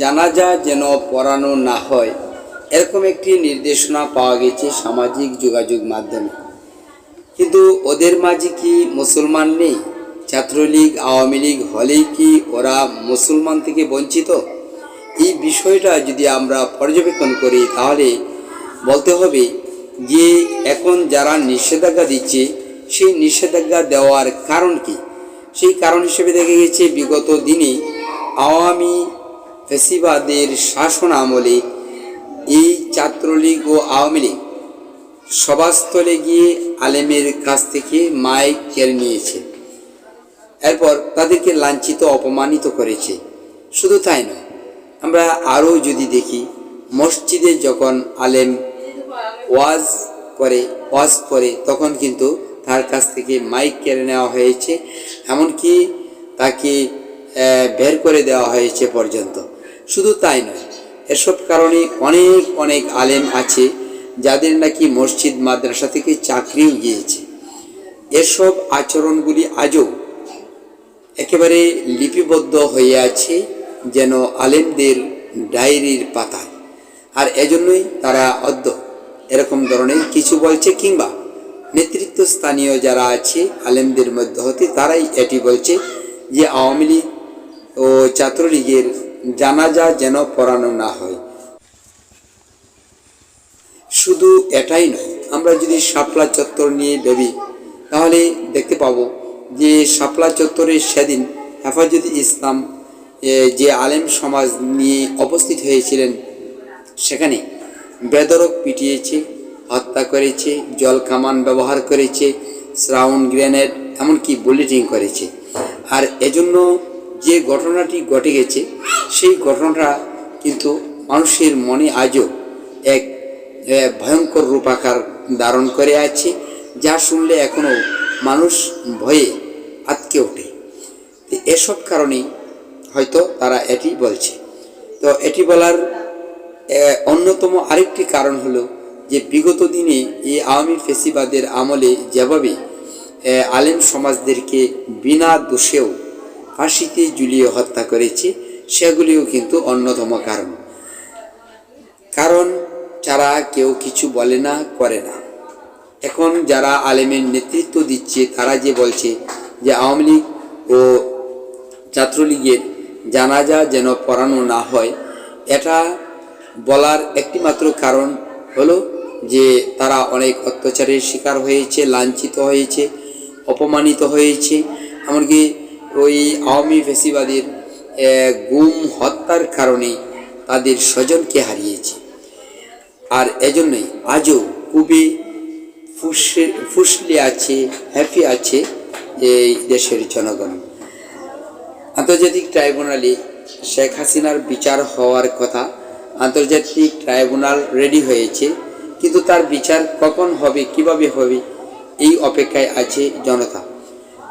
জানাজা যেন পড়ানো না হয়, এরকম একটি নির্দেশনা পাওয়া গেছে সামাজিক যোগাযোগ মাধ্যমে। কিন্তু ওদের মাঝে কি মুসলমান নেই? ছাত্রলীগ, আওয়ামী লীগ হলেই কি ওরা মুসলমান থেকে বঞ্চিত? এই বিষয়টা যদি আমরা পর্যবেক্ষণ করি, তাহলে বলতে হবে যে এখন যারা নিষেধাজ্ঞা দিচ্ছে, সেই নিষেধাজ্ঞা দেওয়ার কারণ কি? সেই কারণ হিসেবে দেখা গেছে, বিগত দিনে আওয়ামী ফেসিবাদের শাসন আমলে এই ছাত্রলীগ ও আওয়ামী লীগ সভাস্থলে গিয়ে আলেমের কাছ থেকে মাইক কেড়ে নিয়েছে। এরপর তাদেরকে লাঞ্ছিত, অপমানিত করেছে। শুধু তাই নয়, আমরা আরও যদি দেখি, মসজিদে যখন আলেম ওয়াজ করে ওয়াজ করে, তখন কিন্তু তার কাছ থেকে মাইক কেড়ে নেওয়া হয়েছে। এমনকি তাকে বের করে দেওয়া হয়েছে পর্যন্ত। শুধু তাই নয়, এসব কারণে অনেক অনেক আলেম আছে যাদের নাকি মসজিদ, মাদ্রাসা থেকে চাকরিও গিয়েছে। এসব আচরণগুলি আজও একেবারে লিপিবদ্ধ হয়ে আছে যেন আলেমদের ডায়েরির পাতায়। আর এজন্যই তারা অদ্য এরকম ধরনের কিছু বলছে কিংবা নেতৃত্ব স্থানীয় যারা আছে আলেমদের মধ্য হতে, তারাই এটি বলছে যে আওয়ামী লীগ ও ছাত্রলীগের জানাজা যেন পড়ানো না হয়। শুধু এটাই নয়, আমরা যদি শাপলা চত্বর নিয়ে ভেবি, তাহলে দেখতে পাব যে শাপলা চত্বরে সেদিন হেফাজত ইসলাম যে আলেম সমাজ নিয়ে উপস্থিত হয়েছিলেন, সেখানে বেদরক পিটিয়েছে, হত্যা করেছে, জল কামান ব্যবহার করেছে শ্রাউন গ্রেনেড এমনকি বুলেটিং করেছে। আর এজন্য যে ঘটনাটি ঘটে গেছে, সেই ঘটনাটা কিন্তু মানুষের মনে আজও এক ভয়ঙ্কর রূপাকার ধারণ করে আছে, যা শুনলে এখনও মানুষ ভয়ে আতকে ওঠে। এসব কারণেই হয়তো তারা এটি বলছে। তো এটি বলার অন্যতম আরেকটি কারণ হলো যে বিগত দিনে এই আওয়ামী ফেসিবাদের আমলে যেভাবে আলেম সমাজদেরকে বিনা দোষেও ফাঁসিতে ঝুলিয়ে হত্যা করেছে, সেগুলিও কিন্তু অন্যতম কারণ। কারণ যারা কেউ কিছু বলে না, করে না। এখন যারা আলেমের নেতৃত্ব দিচ্ছে, তারা যে বলছে যে আওয়ামী লীগ ও ছাত্রলীগের জানাজা যেন পড়ানো না হয়, এটা বলার একটিমাত্র কারণ হলো যে তারা অনেক অত্যাচারের শিকার হয়েছে, লাঞ্ছিত হয়েছে, অপমানিত হয়েছে। এমনকি ওই আওয়ামী ফেসিবাদের গুম হত্যার কারণে তাদের স্বজনকে হারিয়েছে। আর এজন্যই আজও খুবই ফুসে, ফুসলে আছে, হ্যাপি আছে এই দেশের জনগণ। আন্তর্জাতিক ট্রাইব্যুনালে শেখ হাসিনার বিচার হওয়ার কথা আন্তর্জাতিক ট্রাইব্যুনাল রেডি হয়েছে, কিন্তু তার বিচার কখন হবে, কীভাবে হবে, এই অপেক্ষায় আছে জনতা।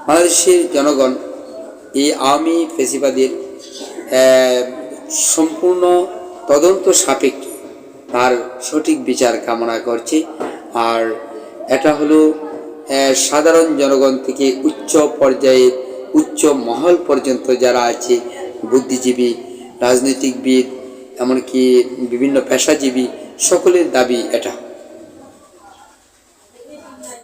বাংলাদেশের জনগণ এই আওয়ামী ফেসিবাদের সম্পূর্ণ তদন্ত সাপেক্ষে তার সঠিক বিচার কামনা করছে। আর এটা হলো সাধারণ জনগণ থেকে উচ্চ পর্যায়ে, উচ্চ মহল পর্যন্ত যারা আছে, বুদ্ধিজীবী, রাজনৈতিকবিদ, এমনকি বিভিন্ন পেশাজীবী, সকলের দাবি এটা।